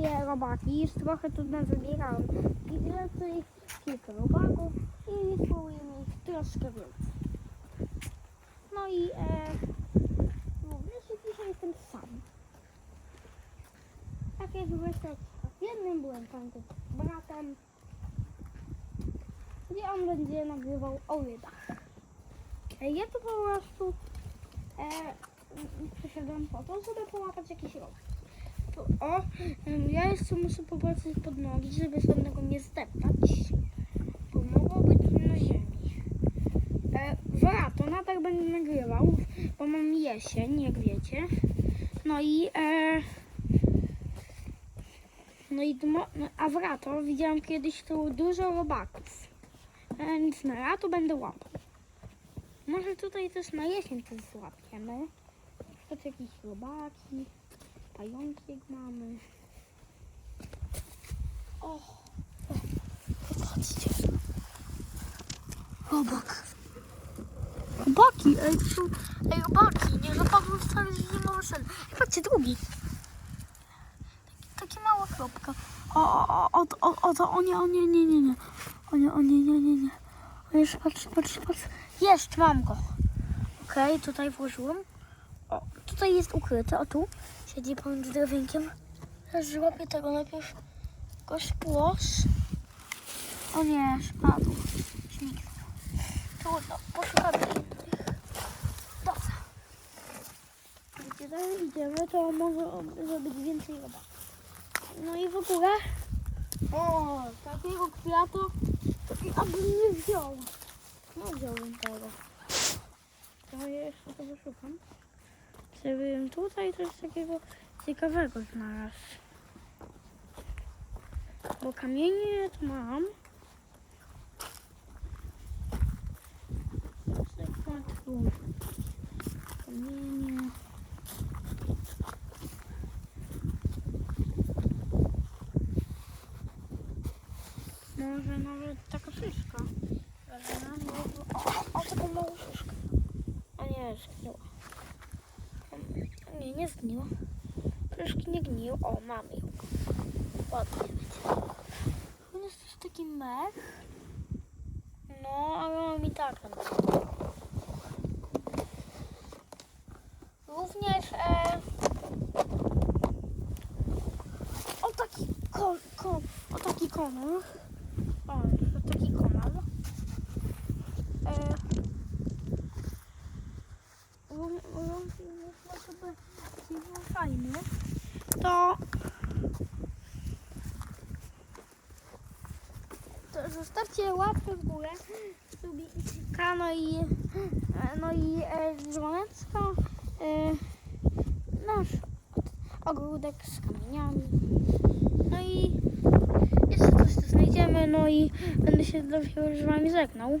sobie robaki, już trochę tu nazbierałem. I raczej kilka robaków i spróbuję ich troszkę więcej. No i e, również dzisiaj jestem sam. Tak jak wreszcie w jednym byłem tam z bratem, gdzie on będzie nagrywał o. E, Ja tu po prostu e, przyszedłem po to, żeby połapać jakiś robak. O, ja jeszcze muszę popatrzeć pod nogi, żeby żadnego nie zdeptać, bo mogło być na ziemi. E, w lato nadal będę nagrywał, bo mam jesień, jak wiecie. No i e, no i dmo, no, a w lato widziałam kiedyś tu dużo robaków. Więc na lato będę łapał. Może tutaj też na jesień coś złapiemy. Na przykład jakieś robaki, pająki jak mamy. O, o, patrzcie. Robak. Robaki, ej, są, ej, robaki, nie zapadły wcale z zimowy sen. Ej, patrzcie, drugi. Taki, taka mała kropka. O, o, o, o, o, o, to, o nie, o nie, nie, nie, nie. O nie, o nie, nie, nie, nie. O, jeszcze patrz, patrz, patrz. Jest, mam go. Okej, tutaj włożyłem. O, tutaj jest ukryty, o tu. Siedzi pomiędzy drewnienkiem. Teraz złapię tego najpierw go spłos. O nie, spadł. Zniknął. Trudno, poszukamy innych. Dobra. Gdzie dalej idziemy, to może zrobić więcej robaków. No i w ogóle... O, takiego kwiatu to abym nie wziął. No wziąłem tego. To ja jeszcze tego szukam. Żebym tutaj coś takiego ciekawego znalazł. Bo kamienie tu mam. Przykład tu. Kamienie. Może nawet taka szyszka. O, o, taką małą szyszkę. A nie, zgniła. Nie, nie zgniła. Szyszki nie gniją. O, mamy ją. Ładnie będzie. Nas jest taki mech. No, ale on mi tak. Również e, o taki kon, kon, o taki konor. O, to taki konor. E, ró- również na sobie był fajny. To to zostawcie łapkę w górę, subika, no i, no i e, dzwoneczko, e, nasz ogródek z kamieniami, no i jeszcze coś tu znajdziemy, no i będę się z wami żegnał.